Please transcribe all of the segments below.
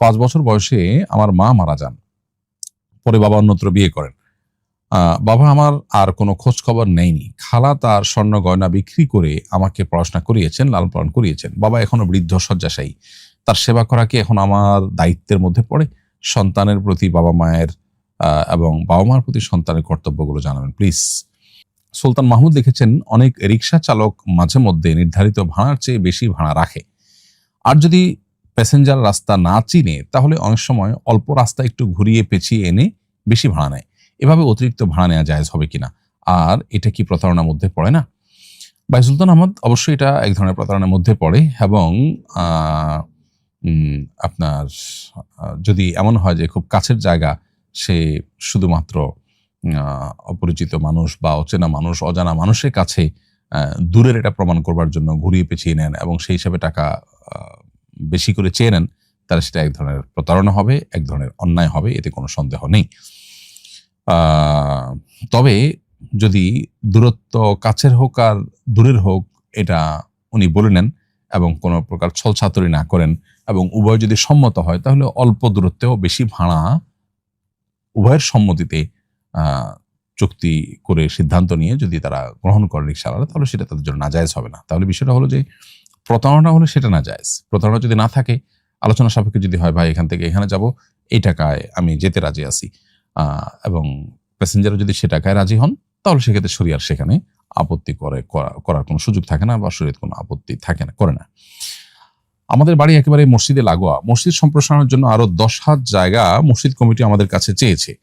পাঁচ বছর বয়সে আমার মা মারা যান। পরে বাবা অন্যত্র বিয়ে করেন। বাবা আমার আর কোনো খোঁজ খবর নেয়নি। খালা তার স্বর্ণ গয়না বিক্রি করে আমাকে পড়াশোনা করিয়েছেন, লালন পালন করিয়েছেন। বাবা এখনও বৃদ্ধ, শয্যাশায়ী। তার সেবা করা কি এখন আমার দায়িত্বের মধ্যে পড়ে? সন্তানের প্রতি বাবা মায়ের এবং বাবা মার প্রতি সন্তানের কর্তব্যগুলো জানাবেন, প্লিজ। সুলতান মাহমুদ লিখেছেন, অনেক রিক্সা চালক মাঝে মধ্যে নির্ধারিত ভাড়ার চেয়ে বেশি ভাড়া রাখে। আর যদি প্যাসেঞ্জার রাস্তা না চিনে তাহলে অনেক সময় অল্প রাস্তা একটু ঘুরিয়ে পেঁচিয়ে এনে বেশি ভাড়া নেয়। এভাবে অতিরিক্ত ভাড়া নেওয়া জায়েজ হবে কিনা? আর এটা কি প্রতারণার মধ্যে পড়ে না? ভাই সুলতান আহমদ, অবশ্যই এটা এক ধরনের প্রতারণার মধ্যে পড়ে এবং আপনার যদি এমন হয় যে খুব কাছের জায়গা, সে শুধুমাত্র অপরিচিত মানুষ বা অচেনা মানুষ, অজানা মানুষের কাছে দূরের এটা প্রমাণ করবার জন্য ঘুরিয়ে পেঁচিয়ে নেন এবং সেই হিসাবে টাকা বেশি করে চেয়ে নেন, তাহলে সেটা এক ধরনের প্রতারণা হবে, এক ধরনের অন্যায় হবে, এতে কোনো সন্দেহ নেই। তবে যদি দূরত্ব কাছের হোক আর দূরের হোক, এটা উনি বলে নেন এবং কোনো প্রকার ছলছাতরি না করেন এবং উভয় যদি সম্মত হয়, তাহলে অল্প দূরত্বেও বেশি ভাড়া উভয়ের সম্মতিতে চুক্তি করে সিদ্ধান্ত নিয়ে যদি তারা গ্রহণ করেন রিক্সাওয়ালা তাহলে সেটা তাদের জন্য নাজায়জ হবে না। তাহলে বিষয়টা হলো যে প্রতারণা হলে সেটা না যায় প্রতারণা যদি না থাকে, আলোচনা সাপেক্ষে যদি হয়, ভাই, এখান থেকে এখানে যাব, এই টাকায় আমি যেতে রাজি আছি। এবং প্যাসেঞ্জারও যদি সে টাকায় রাজি হন, তাহলে সেক্ষেত্রে শরিয়ার সেখানে আপত্তি করে, করা- করার কোনো সুযোগ থাকে না বা শরীর কোনো আপত্তি থাকে না, করে না। আমাদের বাড়ি একেবারে মসজিদে লাগোয়া। মসজিদ সম্প্রসারণের জন্য আরও দশ হাত জায়গা মসজিদ কমিটি আমাদের কাছে চেয়েছে।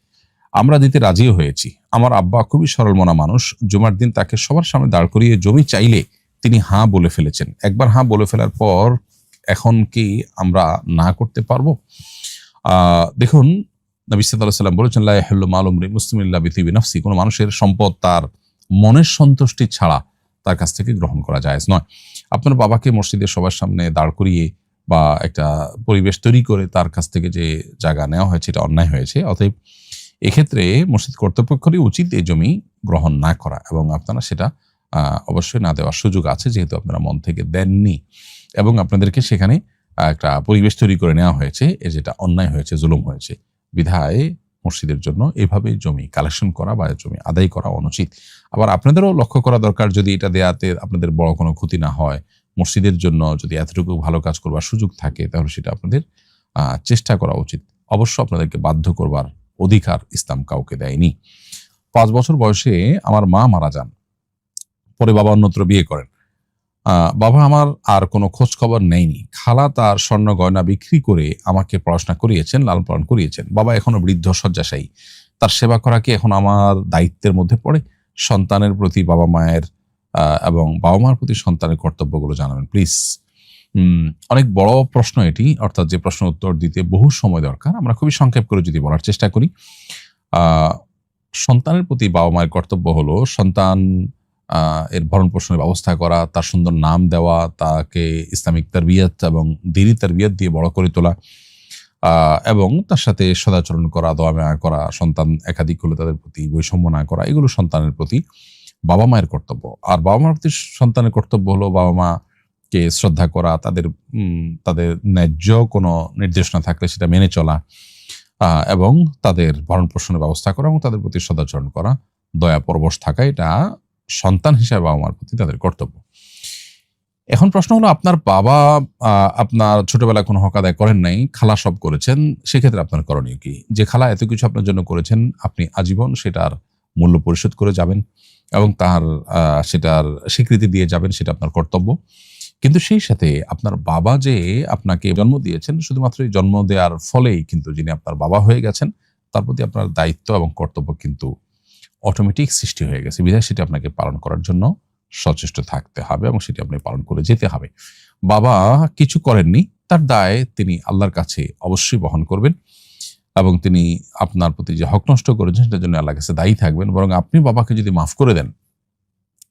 আমরা দিতে রাজিও হয়েছি। আমার আব্বা খুবই সরল মনা মানুষ। জুমার দিন তাকে সবার সামনে দাঁড় করিয়ে জমি চাইলে তিনি হাঁ বলে ফেলেছেন। একবার হাঁ বলে ফেলার পর এখন কি আমরা না করতে পারব? দেখুন, নবী সাল্লাহ সাল্লাম বলেছেন লাহ্ল মালুমরি মুসলিমিল্লা বিথিবি নফসি। কোনো মানুষের সম্পদ তার মনের সন্তুষ্টি ছাড়া তার কাছ থেকে গ্রহণ করা যায় নয়। আপনার বাবাকে মসজিদের সবার সামনে দাঁড় করিয়ে বা একটা পরিবেশ তৈরি করে তার কাছ থেকে যে জায়গা নেওয়া হয়েছে, এটা অন্যায় হয়েছে, অতএব এক্ষেত্রে মসজিদ কর্তৃপক্ষেরই উচিত এই জমি গ্রহণ না করা এবং আপনারা সেটা অবশ্যই না দেওয়ার সুযোগ আছে, যেহেতু আপনারা মন থেকে দেননি। এবং আপনাদেরকে সেখানে একটা পরিবেশ তৈরি করে নেওয়া হয়েছে যেটা অন্যায় হয়েছে, জুলুম হয়েছে। বিধায় মসজিদের জন্য এভাবে জমি কালেকশন করা বা জমি আদায় করা অনুচিত। আবার আপনাদেরও লক্ষ্য করা দরকার, যদি এটা দেয়াতে আপনাদের বড় কোনো ক্ষতি না হয়, মসজিদের জন্য যদি এতটুকু ভালো কাজ করবার সুযোগ থাকে, তাহলে সেটা আপনাদের চেষ্টা করা উচিত। অবশ্য আপনাদেরকে বাধ্য করবার অধিকার ইসলাম কাউকে দেয়নি। পাঁচ বছর বয়সে আমার মা মারা যান। পরে বাবা অন্যত্র বিয়ে করেন। বাবা আমার আর কোনো খোঁজ খবর নেয়নি। খালা তার স্বর্ণ গয়না বিক্রি করে আমাকে পড়াশোনা করিয়েছেন লালন পালন করিয়েছেন। বাবা এখনও বৃদ্ধ, শয্যাশায়ী। তার সেবা করা কি এখন আমার দায়িত্বের মধ্যে পড়ে? সন্তানের প্রতি বাবা মায়ের এবং বাবা মার প্রতি সন্তানের কর্তব্যগুলো জানাবেন, প্লিজ। অনেক বড় প্রশ্ন এটি, অর্থাৎ যে প্রশ্ন উত্তর দিতে বহু সময় দরকার, আমরা খুবই সংক্ষেপ করে যদি বলার চেষ্টা করি। সন্তানের প্রতি বাবা মায়ের কর্তব্য হলো সন্তান এর ভরণ পোষণের ব্যবস্থা করা, তার সুন্দর নাম দেওয়া, তাকে ইসলামিক তারবিয়ত এবং দিনী তারবিয়ত দিয়ে বড় করে তোলা এবং তার সাথে সদাচরণ করা, দোয়া মায়া করা, সন্তান একাধিক হলে তাদের প্রতি বৈষম্য না করা, এগুলো সন্তানের প্রতি বাবা মায়ের কর্তব্য। আর বাবা মার প্রতি সন্তানের কর্তব্য হলো বাবা মা কে শ্রদ্ধা করা, তাদের তাদের ন্যায্য কোনো নির্দেশনা থাকলে সেটা মেনে চলা এবং তাদের ভরণ পোষণের ব্যবস্থা করা এবং তাদের প্রতি সদাচরণ করা, দয়া পরবশ থাকা, এটা সন্তান হিসাবে বাবা মার প্রতি তাদের কর্তব্য। এখন প্রশ্ন হলো, আপনার বাবা আপনার ছোটবেলায় কোনো হক আদায় করেন নাই, খালা সব করেছেন, সেক্ষেত্রে আপনার করণীয় কি? যে খালা এত কিছু আপনার জন্য করেছেন, আপনি আজীবন সেটার মূল্য পরিশোধ করে যাবেন এবং তার সেটার স্বীকৃতি দিয়ে যাবেন, সেটা আপনার কর্তব্য। কিন্তু সেই সাথে আপনার বাবা যে আপনাকে জন্ম দিয়েছেন, শুধুমাত্র এই জন্ম দেওয়ার ফলেই কিন্তু যিনি আপনার বাবা হয়ে গেছেন, তার প্রতি আপনার দায়িত্ব এবং কর্তব্য কিন্তু অটোমেটিক সৃষ্টি হয়ে গেছে। বিধায় সেটি আপনাকে পালন করার জন্য সচেষ্ট থাকতে হবে এবং সেটি আপনি পালন করে যেতে হবে। বাবা কিছু করেননি, তার দায় তিনি আল্লাহর কাছে অবশ্যই বহন করবেন এবং তিনি আপনার প্রতি যে হক নষ্ট করেছেন, সেটার জন্য আল্লাহর কাছে দায়ী থাকবেন। বরং আপনি বাবাকে যদি মাফ করে দেন,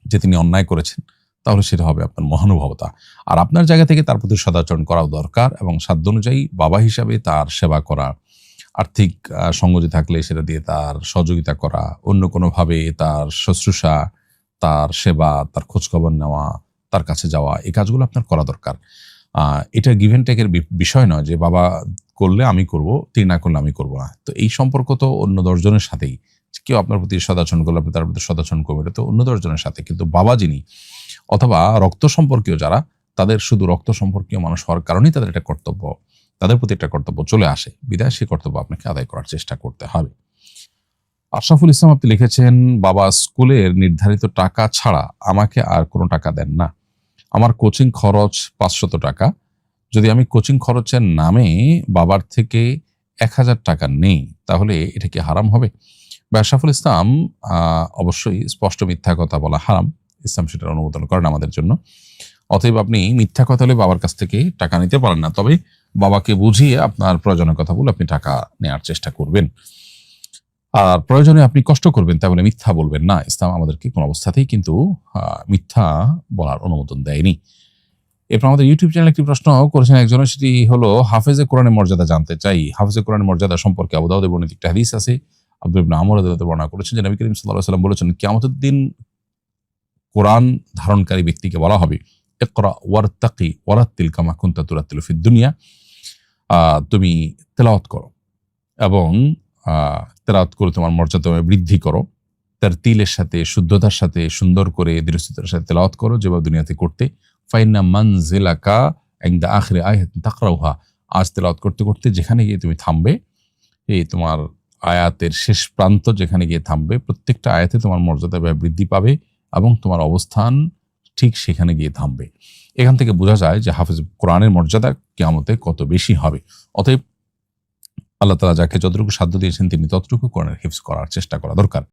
যে তিনি অন্যায় করেছেন, তাহলে সেটা হবে আপনার মহানুভবতা। আর আপনার জায়গা থেকে তার প্রতি সদাচরণ করাও দরকার এবং সাধ্য অনুযায়ী বাবা হিসাবে তার সেবা করা আর্থিক সঙ্গতি থাকলে সেটা দিয়ে তার সহযোগিতা করা, অন্য কোনোভাবে তার শুশ্রূষা, তার সেবা, তার খোঁজখবর নেওয়া, তার কাছে যাওয়া, এই কাজগুলো আপনার করা দরকার। এটা গিভেন টেকের বিষয় নয় যে বাবা করলে আমি করব, তিনি না করলে আমি করব না। তো এই সম্পর্ক তো অন্য দশজনের সাথেই। কেউ আপনার প্রতি সদাচরণ করলে আপনি তার প্রতি সদাচরণ করবেন, এটা তো অন্য দশজনের সাথে। কিন্তু বাবা যিনি, অথবা রক্ত সম্পর্কীয় যারা, তাদের শুধু রক্ত সম্পর্কীয় মানুষ হওয়ার কারণেই তাদের একটা কর্তব্য। তাদের প্রতি একটা কর্তব্য চলে আসে। বিদায়, সেই কর্তব্য আপনাকে আদায় করার চেষ্টা করতে হবে। আশরাফুল ইসলাম আপনি লিখেছেন, বাবা স্কুলের নির্ধারিত টাকা ছাড়া আমাকে আর কোনো টাকা দেন না। আমার কোচিং খরচ পাঁচশত টাকা। যদি আমি কোচিং খরচের নামে বাবার থেকে এক হাজার টাকা নেই, তাহলে এটা কি হারাম হবে? বা আশরাফুল ইসলাম অবশ্যই স্পষ্ট মিথ্যা কথা বলা হারাম। ইসলাম সেটার অনুমোদন করেন আমাদের জন্য। অতএব আপনি মিথ্যা কথা হলে বাবার কাছ থেকে টাকা নিতে পারেন না। তবে বাবাকে বুঝিয়ে আপনার প্রয়োজনের কথা বলে আপনি টাকা নেওয়ার চেষ্টা করবেন। আর প্রয়োজনে আপনি কষ্ট করবেন তাই বলে মিথ্যা বলবেন না। ইসলাম আমাদেরকে কোনো অবস্থাতেই কিন্তু মিথ্যা বলার অনুমোদন দেয়নি। এরপর আমাদের ইউটিউব চ্যানেলে একটি প্রশ্ন করেছেন একজন, সেটি হলো, হাফেজে কোরআনের মর্যাদা জানতে চাই। হাফেজে কোরআনের মর্যাদা সম্পর্কে আবুদাউদের বর্ণিত একটি হাদিস আছে। আব্দুল ইবনে আমর আনহু বর্ণনা করেছেন যে, নবী করিম আলাইহি সাল্লাম বলেছেন, কিয়ামতের দিন কোরআন ধারণকারী ব্যক্তিকে বলা হবে, ইকরা ওয়ারতাকি ওয়ারাত্তিল কামা কুনতা তুরাত্তিলু ফিদ দুনিয়া। তুমি তেলাওয়াত করো এবং তেলাওয়াত করে তোমার মর্যাদা বৃদ্ধি করো। তার তিলের সাথে, শুদ্ধতার সাথে, সুন্দর করে দৃঢ়তার সাথে তেলাওয়াত করো যেভাবে দুনিয়াতে করতে। ফাইনা মানজিলাকা একদা আখরে আয়াত তাকরাউহা। আজ তেলাওয়াত করতে করতে যেখানে গিয়ে তুমি থামবে, এই তোমার আয়াতের শেষ প্রান্ত যেখানে গিয়ে থামবে, প্রত্যেকটা আয়াতে তোমার মর্যাদা বৃদ্ধি পাবে এবং তোমার অবস্থান ঠিক সেখানে গিয়ে থামবে। এখান থেকে বোঝা যায় যে হাফেজ কোরআনের মর্যাদা কেমতে কত বেশি হবে। অতএব আল্লাহ তালা যাকে যতটুকু সাধ্য দিয়েছেন, তিনি ততটুকু কোরআনের হিফজ করার চেষ্টা করা দরকার।